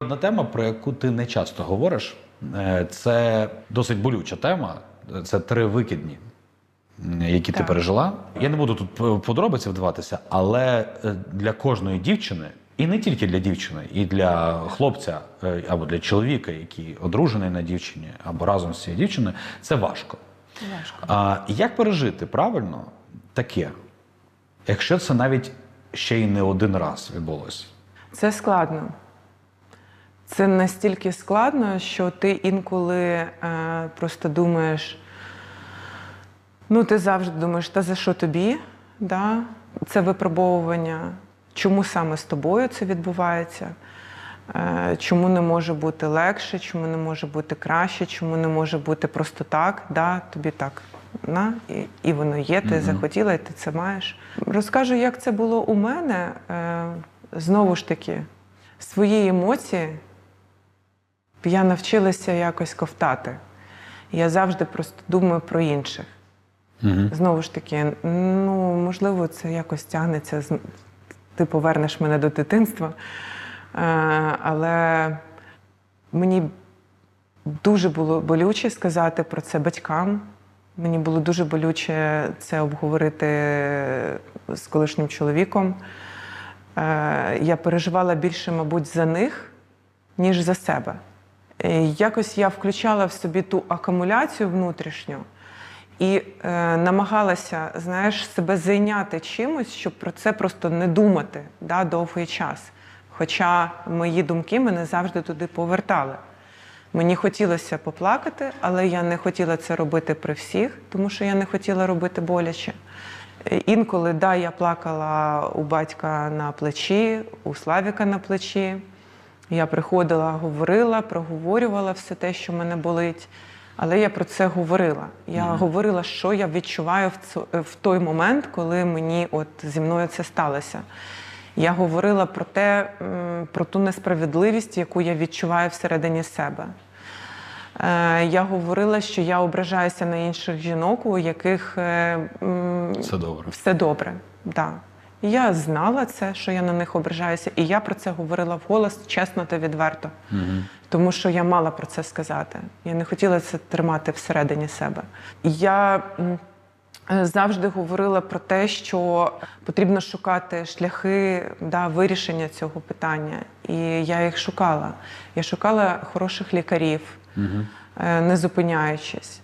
Одна тема, про яку ти не часто говориш, е, це досить болюча тема. Це три викидні, які ти пережила. Я не буду тут подробиці вдаватися, але е, для кожної дівчини, і не тільки для дівчини, і для хлопця е, або для чоловіка, який одружений на дівчині, або разом з цією дівчиною, це важко. Важко. А як пережити правильно таке, якщо це навіть ще й не один раз відбулося? Це складно. Це настільки складно, що ти інколи е, просто думаєш, ну ти завжди думаєш, та за що тобі? Да? Це випробовування, чому саме з тобою це відбувається, е, чому не може бути легше, чому не може бути краще, чому не може бути просто так, да? тобі так. На, і, і воно є, ти захотіла, і ти це маєш. Розкажу, як це було у мене. Е, знову ж таки, свої емоції я навчилася якось ковтати. Я завжди просто думаю про інших. Угу. Знову ж таки, ну можливо, це якось тягнеться. Ти повернеш мене до дитинства. Е, але мені дуже було болюче сказати про це батькам. Мені було дуже болюче це обговорити з колишнім чоловіком. Е, я переживала більше, мабуть, за них, ніж за себе. Е, Якось я включала в собі ту акумуляцію внутрішню і е, намагалася, знаєш, себе зайняти чимось, щоб про це просто не думати да, довгий час. Хоча мої думки мене завжди туди повертали. Мені хотілося поплакати, але я не хотіла це робити при всіх, тому що я не хотіла робити боляче. Е, Інколи, да, я плакала у батька на плечі, у Славіка на плечі. Я приходила, говорила, проговорювала все те, що мене болить. Але я про це говорила. Я говорила, що я відчуваю в той момент, коли мені от зі мною це сталося. Я говорила про те, про ту несправедливість, яку я відчуваю всередині себе. Е, Я говорила, що я ображаюся на інших жінок, у яких е, Все добре. все добре. Да. Я знала це, що я на них ображаюся, і я про це говорила вголос чесно та відверто, Угу. тому що я мала про це сказати. Я не хотіла це тримати всередині себе. Я завжди говорила про те, що потрібно шукати шляхи да, вирішення цього питання. І я їх шукала. Я шукала хороших лікарів, е, не зупиняючись.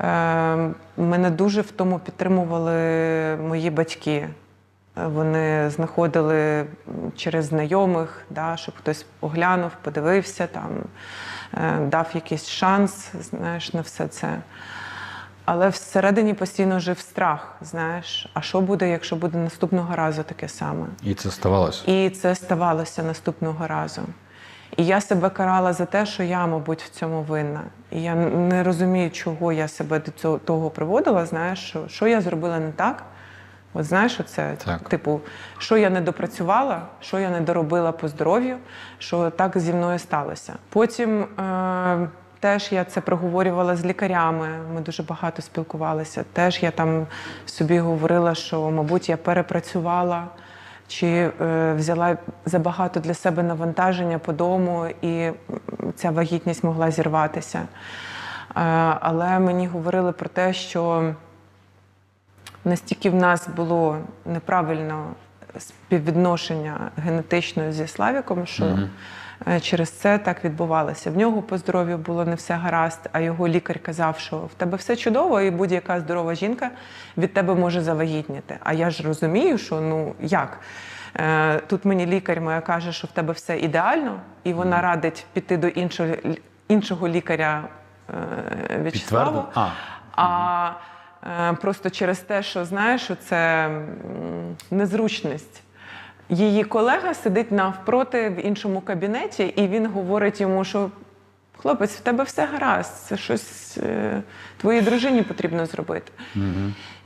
Е, Мене дуже в тому підтримували мої батьки. Вони знаходили через знайомих, да, щоб хтось оглянув, подивився, там, е, дав якийсь шанс знаєш, на все це. Але всередині постійно жив страх, знаєш, а що буде, якщо буде наступного разу таке саме? І це ставалося. І це ставалося наступного разу. І я себе карала за те, що я, мабуть, в цьому винна. І я не розумію, чого я себе до цього того приводила. Знаєш, що, що я зробила не так. От знаєш, оце, Так. типу, що я не допрацювала, що я не доробила по здоров'ю, що так зі мною сталося. Потім е, теж я це проговорювала з лікарями. Ми дуже багато спілкувалися. Теж я там собі говорила, що, мабуть, я перепрацювала чи е, взяла забагато для себе навантаження по дому, і ця вагітність могла зірватися. Е, але мені говорили про те, що настільки в нас було неправильно співвідношення генетичного зі Славіком, що е, через це так відбувалося. В нього по здоров'ю було не все гаразд, а його лікар казав, що в тебе все чудово, і будь-яка здорова жінка від тебе може завагітніти. А я ж розумію, що ну як. Е, Тут мені лікар моя каже, що в тебе все ідеально, і вона радить піти до іншого, іншого лікаря е, В'ячеслава. А. А просто через те, що знаєш, що це незручність. Її колега сидить навпроти в іншому кабінеті, і він говорить йому, що хлопець, в тебе все гаразд, це щось е, твоїй дружині потрібно зробити.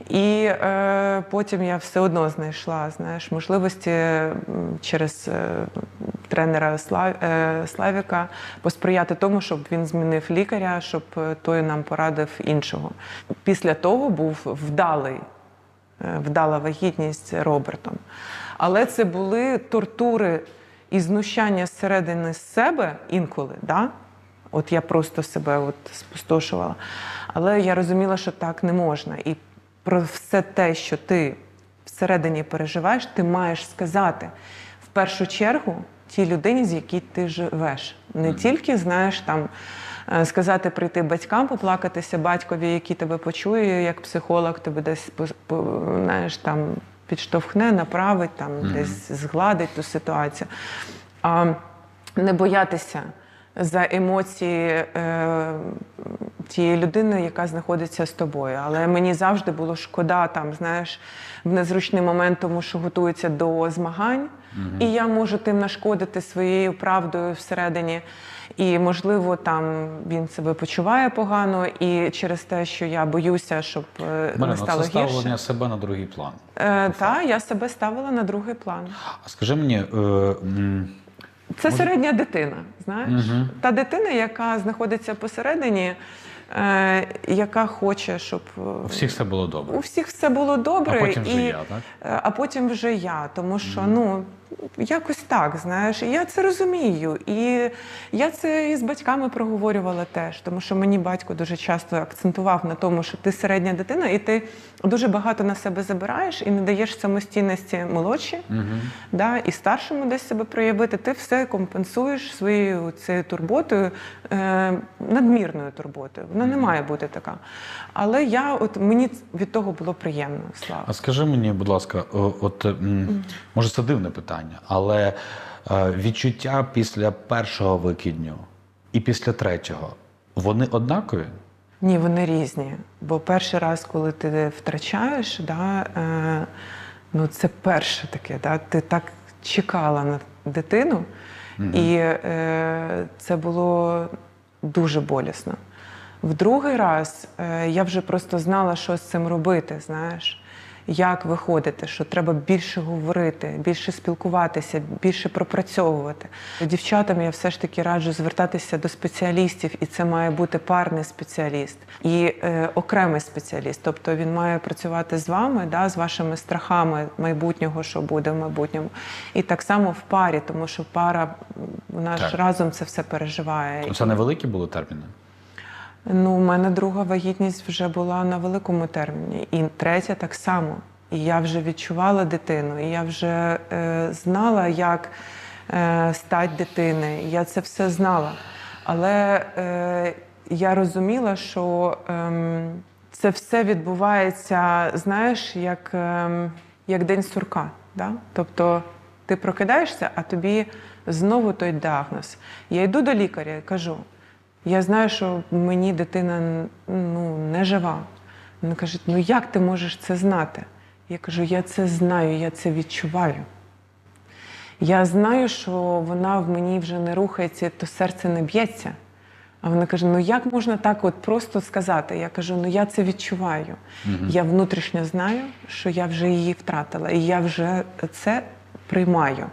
І е, потім я все одно знайшла знаєш, можливості через е, тренера е, Славіка посприяти тому, щоб він змінив лікаря, щоб е, той нам порадив іншого. Після того був вдалий, е, вдала вагітність Робертом. Але це були тортури і знущання зсередини себе інколи, да? от я просто себе от спустошувала. Але я розуміла, що так не можна. І про все те, що ти всередині переживаєш, ти маєш сказати в першу чергу тій людині, з якій ти живеш. Не тільки знаєш там. е, Сказати прийти батькам, поплакатися батькові, який тебе почує, як психолог тебе десь знаєш, там підштовхне, направить, там десь згладить ту ситуацію. А не боятися за емоції е, тієї людини, яка знаходиться з тобою. Але мені завжди було шкода там, знаєш, в незручний момент, тому що готується до змагань, і я можу тим нашкодити своєю правдою всередині. І, можливо, там він себе почуває погано, і через те, що я боюся, щоб е, Марина, не стало це ставлення гірше. себе на другий план. Е, та я себе ставила на другий план. А скажи мені, е, м, Це середня дитина, знаєш? Та дитина, яка знаходиться посередині, яка хоче, щоб е, у всіх все було добре. у всіх все було добре, А потім вже і, я, так? е, а потім вже я. Тому що ну якось так, знаєш, і я це розумію. І я це і з батьками проговорювала теж, тому що мені батько дуже часто акцентував на тому, що ти середня дитина, і ти дуже багато на себе забираєш і не даєш самостійності молодші, да, і старшому десь себе проявити. Ти все компенсуєш своєю цією турботою, е, надмірною турботою. Вона не має бути така. Але я, от мені від того було приємно, слава. А скажи мені, будь ласка, от може це дивне питання, але е, відчуття після першого викидню і після третього вони однакові? Ні, вони різні. Бо перший раз, коли ти втрачаєш, да, е, ну це перше таке, да, ти так чекала на дитину, і е, це було дуже болісно. В другий раз е, я вже просто знала, що з цим робити, знаєш. Як виходити, що треба більше говорити, більше спілкуватися, більше пропрацьовувати. Дівчатам я все ж таки раджу звертатися до спеціалістів, і це має бути парний спеціаліст і е, окремий спеціаліст. Тобто він має працювати з вами, да, з вашими страхами майбутнього, що буде в майбутньому. І так само в парі, тому що пара вона ж разом це все переживає. Це невеликі були терміни? Ну, у мене друга вагітність вже була на великому терміні, і третя так само. І я вже відчувала дитину, і я вже е, знала, як е, стать дитини. Я це все знала. Але е, я розуміла, що ем, це все відбувається, знаєш, як, ем, як день сурка. Да? Тобто ти прокидаєшся, а тобі знову той діагноз. Я йду до лікаря і кажу: я знаю, що мені дитина ну, не жива. Вони кажуть, ну як ти можеш це знати? Я кажу, я це знаю, я це відчуваю. Я знаю, що вона в мені вже не рухається, то серце не б'ється. А вона каже: ну як можна так от просто сказати? Я кажу, ну я це відчуваю. Я внутрішньо знаю, що я вже її втратила, і я вже це приймаю.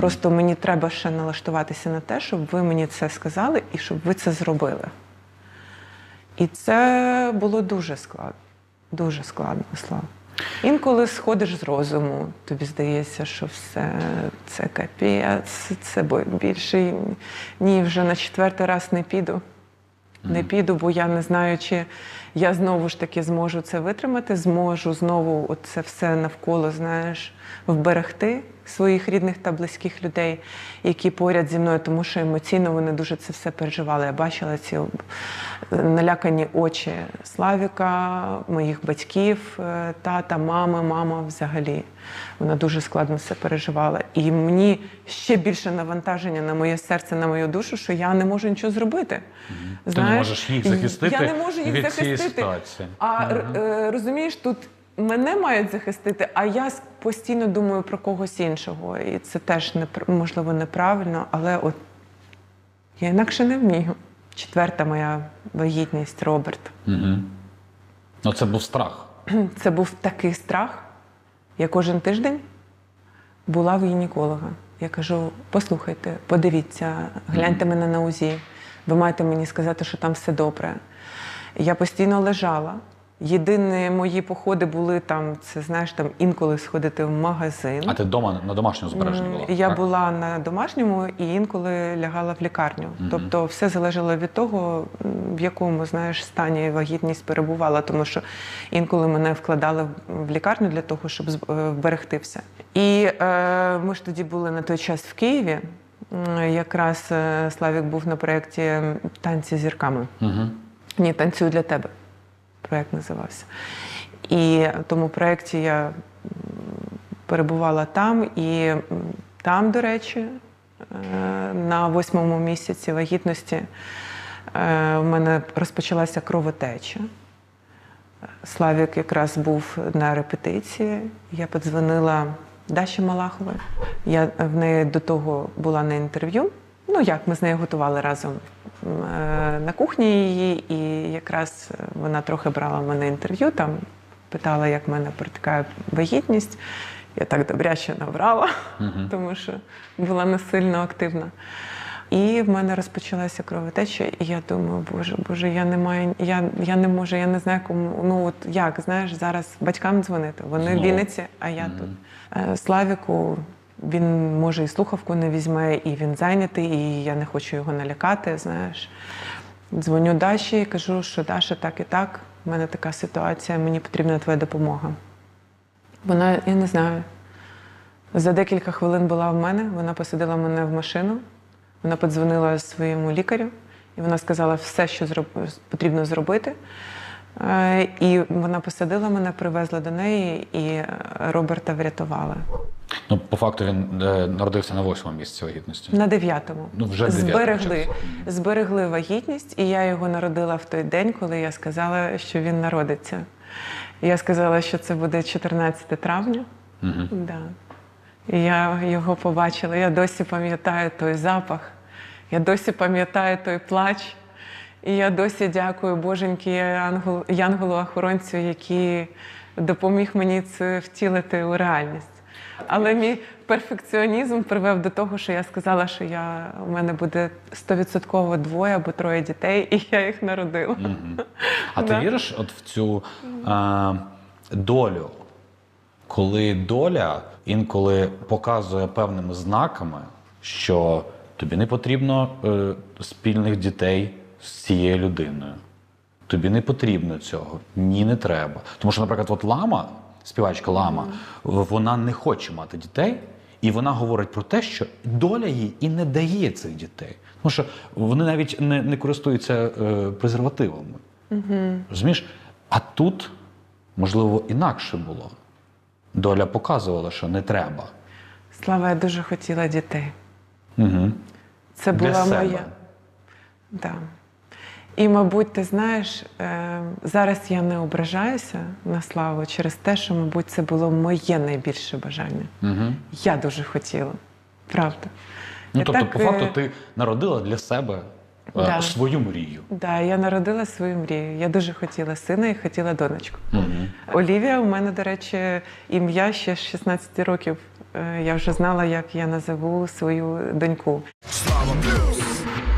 Просто мені треба ще налаштуватися на те, щоб ви мені це сказали і щоб ви це зробили. І це було дуже складно. Дуже складно, Слава. Інколи сходиш з розуму, тобі здається, що все це капець, це більше ні, вже на четвертий раз не піду. Не піду, бо я не знаю, чи я знову ж таки зможу це витримати, зможу знову це все навколо, знаєш, вберегти своїх рідних та близьких людей, які поряд зі мною, тому що емоційно вони дуже це все переживали. Я бачила ці налякані очі Славіка, моїх батьків, е, тата, мами, мама взагалі. Вона дуже складно все переживала. І мені ще більше навантаження на моє серце, на мою душу, що я не можу нічого зробити. Ти не можеш їх захистити Я не можу їх від цієї захистити. ситуації. А е, розумієш, тут мене мають захистити, а я постійно думаю про когось іншого. І це теж не можливо неправильно, але от я інакше не вмію. Четверта моя вагітність, Роберт. Угу. Ну, це був страх. Це був такий страх. Я кожен тиждень була в гінеколога. Я кажу: послухайте, подивіться, гляньте мене на УЗІ. Ви маєте мені сказати, що там все добре. Я постійно лежала Єдині мої походи були там, це знаєш, там інколи сходити в магазин. А ти вдома на домашньому збереженні була? Я так? була на домашньому і інколи лягала в лікарню. Тобто все залежало від того, в якому знаєш стані вагітність перебувала, тому що інколи мене вкладали в- лікарню для того, щоб е, вберегти все. І е, ми ж тоді були на той час в Києві. Якраз е, Славік був на проєкті танці з зірками. Мгм. Ні, танцюю для тебе. Проєкт називався. І в тому проєкті я перебувала там, і там, до речі, е, на восьмому місяці вагітності е, в мене розпочалася кровотеча. Славік якраз був на репетиції. Я подзвонила Даші Малаховій. Я в неї до того була на інтерв'ю. Ну як ми з нею готували разом е, на кухні її, і якраз е, вона трохи брала в мене інтерв'ю, там питала, як в мене протикає вагітність. Я так добряче набрала, тому що була не сильно активна. І в мене розпочалася кровотеча, і я думаю, боже, боже, я не маю, я, я не можу, я не знаю, кому. Ну от як, знаєш, зараз батькам дзвонити. Вони в Вінниці, а я тут. Е, Славіку він може і слухавку не візьме, і він зайнятий, і я не хочу його налякати. Знаєш. Дзвоню Даші і кажу, що Даша, так і так. в мене така ситуація, мені потрібна твоя допомога. Вона, я не знаю, за декілька хвилин була в мене, вона посадила мене в машину, вона подзвонила своєму лікарю, і вона сказала все, що зроб... потрібно зробити. Е, І вона посадила мене, привезла до неї, і Роберта врятували. Ну, по факту він е, народився на восьмому місяці вагітності. На дев'ятому. Ну, вже дев'ятому зберегли, часу. зберегли вагітність, і я його народила в той день, коли я сказала, що він народиться. Я сказала, що це буде 14 травня. Мгм. Да. І я його побачила. Я досі пам'ятаю той запах, я досі пам'ятаю той плач. І я досі дякую Боженьки янголу-охоронцю, який допоміг мені це втілити у реальність. Але мій перфекціонізм привев до того, що я сказала, що я, у мене буде стовідсотково двоє або троє дітей, і я їх народила. А ти Да. віриш от в цю е, долю, коли доля інколи показує певними знаками, що тобі не потрібно е, спільних дітей з цією людиною. Тобі не потрібно цього. Ні, не треба. Тому що, наприклад, от лама, співачка Лама, вона не хоче мати дітей, і вона говорить про те, що доля їй і не дає цих дітей. Тому що вони навіть не, не користуються е, презервативами. Розумієш? А тут, можливо, інакше було. Доля показувала, що не треба. Слава, я дуже хотіла дітей. Угу. Це Для була себе. моя. Да. І, мабуть, ти знаєш, е, зараз я не ображаюся на славу через те, що, мабуть, це було моє найбільше бажання. Угу. Я дуже хотіла. Правда. Ну, тобто, так, по факту, е, ти народила для себе е, Да. свою мрію. Да, я народила свою мрію. Я дуже хотіла сина і хотіла донечку. Угу. Олівія у мене, до речі, ім'я ще з 16 років. Я вже знала, як я назову свою доньку. Слава плюс.